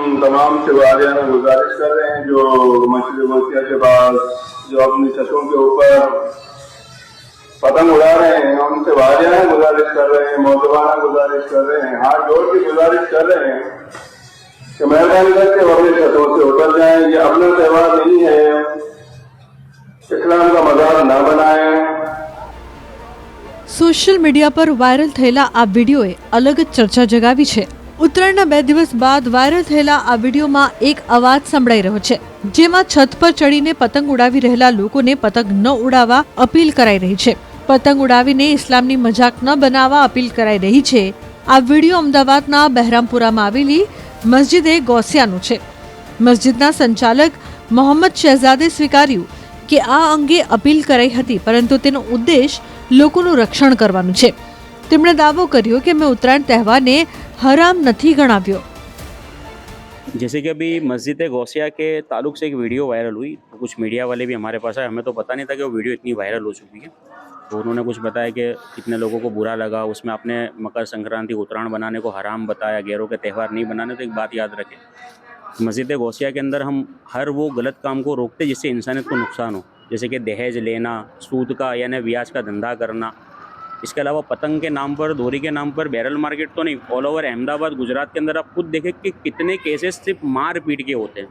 हम तमाम शिवालिया में गुजारिश कर रहे हैं जो मस्जिद गोसिया के पास जो अपनी छतों के ऊपर पतंग उड़ा रहे हैं उनसे वालिया गुजारिश कर रहे हैं मौजवाना गुजारिश कर रहे हैं हाथ जोड़ के गुजारिश कर रहे हैं कि मेहरबानी करके वो अपनी छतों से उतर जाएं ये अपना त्यौहार नहीं है इस्लाम का मजाक न बनाएं સોશિયલ મીડિયા પર વાયરલ થયેલા આ વિડીયોએ અલગ જ ચર્ચા જગાવી છે ઉત્તરાયણના બે દિવસ બાદ વાયરલ થયેલા આ વિડીયોમાં એક અવાજ સંભળાઈ રહ્યો છે, જેમાં છત પર ચડીને પતંગ ઉડાવી રહેલા લોકોને પતંગ ન ઉડાવવા અપીલ કરાઈ રહી છે. પતંગ ઉડાવીને ઇસ્લામની મજાક ન બનાવવા અપીલ કરાઈ રહી છે. આ વીડિયો અમદાવાદના બહેરામપુરામાં આવેલી મસ્જિદે ગોસિયાનું છે. મસ્જિદના સંચાલક મોહમ્મદ શહેજાદે સ્વીકાર્યું કે આ અંગે અપીલ કરાઈ હતી, પરંતુ તેનો ઉદ્દેશ લોકોનું રક્ષણ કરવાનું છે. તેમણે દાવો કર્યો કે મેં ઉત્તરાયણ તહેવારને હરામ નથી ગણાવ્યો जैसे कि अभी मस्जिद गौसिया के ताल्लुक से एक वीडियो वायरल हुई तो कुछ मीडिया वाले भी हमारे पास आए हमें तो पता नहीं था कि वो वीडियो इतनी वायरल हो चुकी है तो उन्होंने कुछ बताया कि कितने लोगों को बुरा लगा उसमें आपने मकर संक्रांति उत्तरायण बनाने को हराम बताया गैरों के त्यौहार नहीं बनाने तो एक बात याद रखें मस्जिद गौसिया के अंदर हम हर वो गलत काम को रोकते जिससे इंसानियत को नुकसान हो जैसे कि दहेज लेना सूद का यानी ब्याज का धंधा करना इसके अलावा पतंग के नाम पर धोरी के नाम पर, बैरल मार्केट तो नहीं ऑल ओवर अहमदाबाद, गुजरात के अंदर आप खुद देखें कि कितने केसेस सिर्फ़ मार पीट के होते हैं।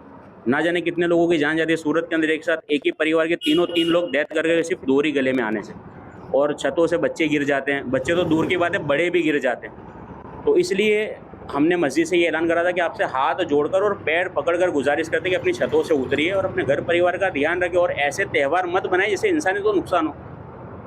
ना जाने कितने लोगों की जान जाती है, सूरत के अंदर एक साथ एक ही परिवार के तीनों तीन लोग डेथ कर गए सिर्फ़ डोरी गले में आने से। और छतों से बच्चे गिर जाते हैं। बच्चे तो दूर की बात है, बड़े भी गिर जाते हैं। तो इसलिए हमने मस्जिद से ये ऐलान करा था कि आपसे हाथ जोड़कर और पैर पकड़कर गुजारिश करते हैं कि अपनी छतों से उतरिए और अपने घर परिवार का ध्यान रखें और ऐसे त्यौहार मत बनाए जिससे इंसानी को नुकसान हो।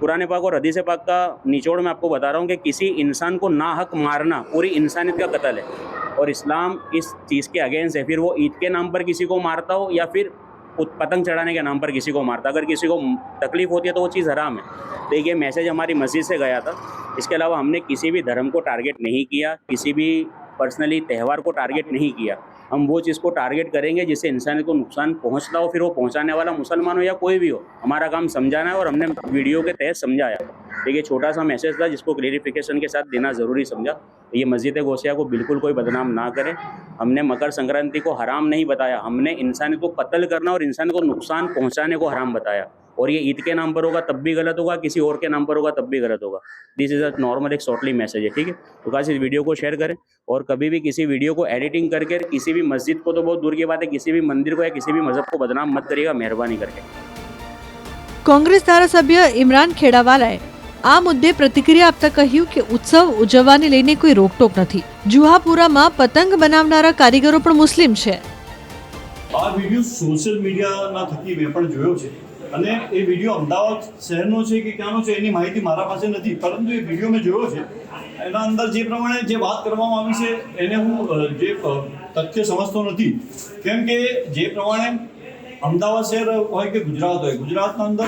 कुरान पाक और हदीस पाक का निचोड़ मैं आपको बता रहा हूँ कि किसी इंसान को ना हक मारना पूरी इंसानियत का कत्ल है। और इस्लाम इस चीज़ के अगेंस्ट है। फिर वो ईद के नाम पर किसी को मारता हो या फिर पतंग चढ़ाने के नाम पर किसी को मारता अगर किसी को तकलीफ़ होती है तो वो चीज़ हराम है। तो ये मैसेज हमारी मस्जिद से गया था। इसके अलावा हमने किसी भी धर्म को टारगेट नहीं किया, किसी भी पर्सनली त्यौहार को टारगेट नहीं किया। हम वो चीज़ को टारगेट करेंगे जिससे इंसान को नुकसान पहुँचता हो, फिर वो पहुँचाने वाला मुसलमान हो या कोई भी हो। हमारा काम समझाना है और हमने वीडियो के तहत समझाया। देखिए छोटा सा मैसेज था जिसको क्लेरिफिकेशन के साथ देना ज़रूरी समझा। ये मस्जिद गोसिया को बिल्कुल कोई बदनाम ना करे। हमने मकर संक्रांति को हराम नहीं बताया। हमने इंसान को कत्ल करना और इंसान को नुकसान पहुँचाने को हराम बताया। और ये ईद के नाम पर होगा तब भी गलत होगा किसी और के नाम पर होगा तब भी गलत होगा दिस इज़ अ नॉर्मल एक शॉर्टली मैसेज है ठीक है तो काश इस वीडियो को शेयर करें और कभी भी किसी वीडियो को एडिटिंग करके किसी भी मस्जिद को तो बहुत दूर की बात है किसी भी मंदिर को या किसी भी मजहब को बदनाम मत करिएगा मेहरबानी करके કોંગ્રેસ ધારાસભ્ય ઇમરાન ખેડાવાલાએ આ મુદ્દે પ્રતિક્રિયા આપતા કહ્યું કે ઉત્સવ ઉજવવાને લઈને કોઈ રોકટોક નથી જુહાપુરામાં પતંગ બનાવનારા કારીગરો પણ મુસ્લિમ છે આ વિડીયો સોશિયલ મીડિયાના થકી મેં પણ જોયો છે અને એ વીડિયો અમદાવાદ શહેરનો છે કે ક્યાંનો છે, એની માહિતી મારા પાસે નથી. પરંતુ એ વીડિયો મેં જોયો છે. એના અંદર જે પ્રમાણે જે વાત કરવામાં આવી છે, એને હું જે તથ્ય સમજતો નથી. કેમ કે જે પ્રમાણે અમદાવાદ શહેર હોય કે ગુજરાત હોય, ગુજરાતના અંદર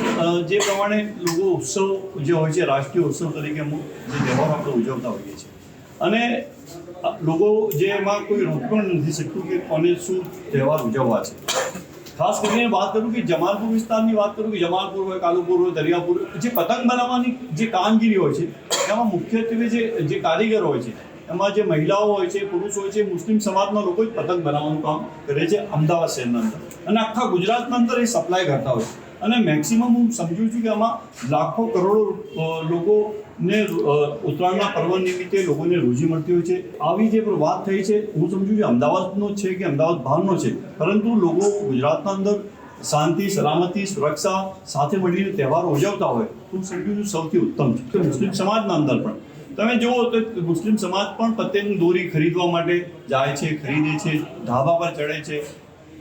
જે પ્રમાણે લોકો ઉત્સવ જે હોય છે, રાષ્ટ્રીય ઉત્સવ તરીકે અમુક જે તહેવારો આપણે ઉજવતા હોઈએ છીએ. અને લોકો જે એમાં કોઈ રોક પણ નથી શકતું કે કોને શું તહેવાર ઉજવવા છે. ખાસ કરીને વાત કરું કે જમાલપુર વિસ્તારની વાત કરું કે જમાલપુર હોય, કાલુપુર હોય, દરિયાપુર જે પતંગ બનાવવાની જે કામગીરી હોય છે એમાં મુખ્યત્વે જે જે કારીગર હોય છે એમાં જે મહિલાઓ હોય છે, પુરુષ હોય છે, મુસ્લિમ સમાજના લોકો જ પતંગ બનાવવાનું કામ કરે છે અમદાવાદ શહેરના અંદર. અને આખા ગુજરાતના અંદર એ સપ્લાય કરતા હોય છે. અને મેક્સિમમ હું સમજુ છું કે આમાં લાખો કરોડો લોકોને ઉત્તરાયણના પર્વ નિમિત્તે લોકોને રોજી મળતી હોય છે. આવી જે વાત થઈ છે, હું સમજુ છું અમદાવાદનો છે કે અમદાવાદ બહારનો છે, પરંતુ લોકો ગુજરાતના અંદર શાંતિ, સલામતી, સુરક્ષા સાથે મળીને તહેવારો ઉજવતા હોય તો હું સમજુ છું સૌથી ઉત્તમ છે. મુસ્લિમ સમાજના અંદર પણ તમે જુઓ તો મુસ્લિમ સમાજ પણ પતંગ દોરી ખરીદવા માટે જાય છે, ખરીદે છે, ધાબા પર ચડે છે,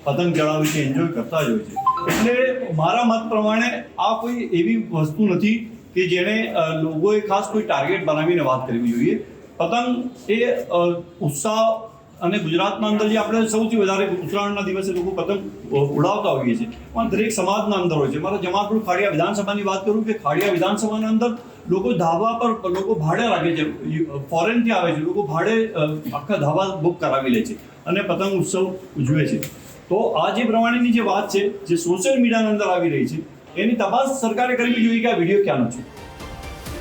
પતંગ ચડાવે છે એન્જોય કરતા જ હોય છે. એટલે મારા મત પ્રમાણે આ કોઈ એવી વસ્તુ નથી કે જેને લોકોએ ખાસ કોઈ ટાર્ગેટ બનાવીને વાત કરવી જોઈએ. પતંગ એ ઉત્સાહ અને ગુજરાતના અંદર જે આપણે સૌથી વધારે ઉત્તરાયણના દિવસે લોકો પતંગ ઉડાવતા હોઈએ છીએ. પણ દરેક સમાજના અંદર હોય છે. મારા જમાલપુર ખાડિયા વિધાનસભાની વાત કરું કે ખાડિયા વિધાનસભાના અંદર લોકો ધાબા પર, લોકો ભાડે રાખે છે. ફોરેનથી આવે છે. લોકો ભાડે આખા ધાબા બુક કરાવી લે છે અને પતંગ ઉત્સવ ઉજવે છે. તો આ જે પ્રમાણેની જે વાત છે, જે સોશિયલ મીડિયાની અંદર આવી રહી છે, એની તપાસ સરકારે કરવી જોઈએ કે આ વીડિયો ક્યાંનો છે?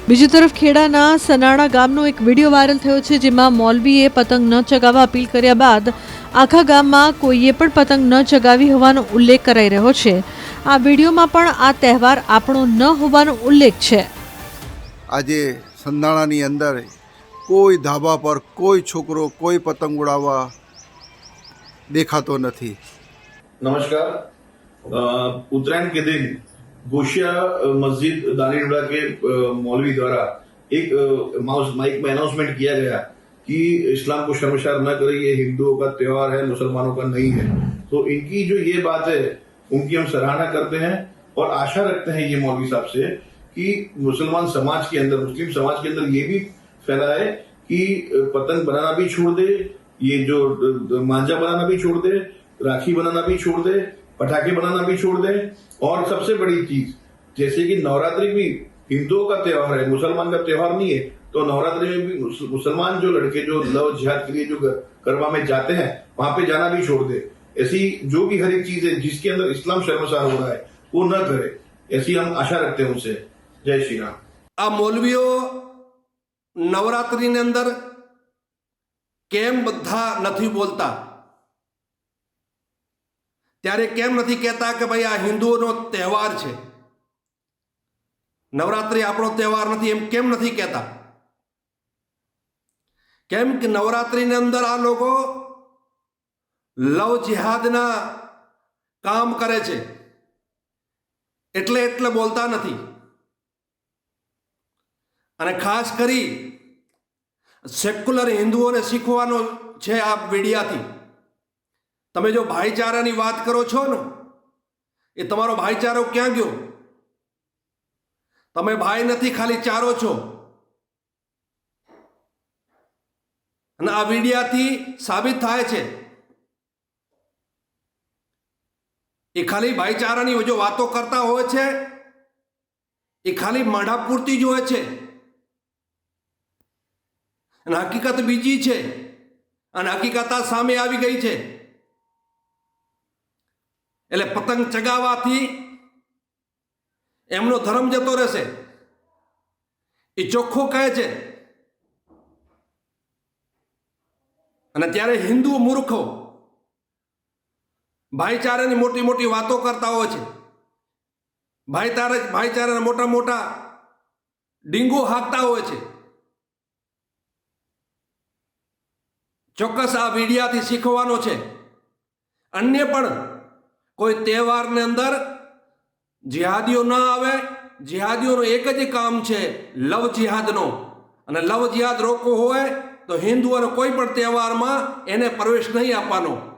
બીજી તરફ ખેડાના સનાડા ગામનો એક વીડિયો વાયરલ થયો છે, જેમાં મોલવીએ પતંગ ન ચગાવવા અપીલ કર્યા બાદ આખા ગામમાં કોઈએ પણ પતંગ ન ચગાવી હોવાનો ઉલ્લેખ કરાઈ રહ્યો છે. આ વિડીયોમાં પણ આ તહેવાર આપણો ન હોવાનો ઉલ્લેખ છે. આજે સંધાણાની અંદર કોઈ ધાબા પર કોઈ છોકરો કોઈ પતંગ ઉડાવવા દેખાતો નથી नमस्कार अ, उत्तरायण के दिन गोशिया अ, मस्जिद दानीडोड़ा के अ, मौलवी द्वारा एक अ, माउस माइक में अनाउंसमेंट किया गया कि इस्लाम को शर्मशार न करें ये हिंदुओं का त्योहार है मुसलमानों का नहीं है तो इनकी जो ये बात है उनकी हम सराहना करते हैं और आशा रखते हैं ये मौलवी साहब से कि मुसलमान समाज के अंदर, मुस्लिम समाज के अंदर ये भी फैला है कि पतंग बनाना भी छोड़ दे, ये जो मांझा बनाना भी छोड़ दे, राखी बनाना भी छोड़ दे, पटाखे बनाना भी छोड़ दे। और सबसे बड़ी चीज़, जैसे कि नवरात्रि भी हिंदुओं का त्यौहार है, मुसलमान का त्योहार नहीं है तो नवरात्रि में भी मुसलमान जो लड़के जो लव जिहाद के लिए जो गर- गरबा में जाते हैं, वहाँ पे जाना भी छोड़ दे। ऐसी जो भी हर एक चीज़ है जिसके अंदर इस्लाम शर्मसार हो रहा है, वो न करे, ऐसी हम आशा रखते हैं उनसे। જય શ્રી રામ. આ મૌલવીઓ નવરાત્રિની અંદર કેમ બધા નથી બોલતા? ત્યારે કેમ નથી કહેતા કે ભાઈ આ હિન્દુઓનો તહેવાર છે? નવરાત્રિ આપણો તહેવાર નથી એમ કેમ નથી કહેતા? કેમ કે નવરાત્રિની અંદર આ લોકો લવ જિહાદના કામ કરે છે. એટલે એટલે બોલતા નથી. અને ખાસ કરી સેક્યુલર હિન્દુઓને શીખવાનો છે આ મીડિયાથી. તમે જો ભાઈચારાની વાત કરો છો ને, એ તમારો ભાઈચારો ક્યાં ગયો? તમે ભાઈ નથી, ખાલી ચારો છો. અને આ મીડિયાથી સાબિત થાય છે. એ ખાલી ભાઈચારાની જો વાતો કરતા હોય છે, એ ખાલી માઢા પૂરતી જ હોય છે. અને હકીકત બીજી છે. અને હકીકત આ સામે આવી ગઈ છે. એટલે પતંગ ચગાવવાથી એમનો ધર્મ જતો રહેશે. એ ચોખ્ખો કહે છે. અને ત્યારે હિન્દુ મૂર્ખો ભાઈચારાની મોટી મોટી વાતો કરતા હોય છે. ભાઈચારા ભાઈચારાના મોટા મોટા ડીંગો હાંકતા હોય છે. ચોક્કસ આ મીડિયાથી શીખવાનો છે. અન્ય પણ કોઈ તહેવારની અંદર જિહાદીઓ ન આવે, જિહાદીઓનું એક જ કામ છે લવ જિહાદનો. અને લવ જિહાદ રોકવો હોય તો હિન્દુઓનો કોઈ પણ તહેવારમાં એને પ્રવેશ નહીં આપવાનો.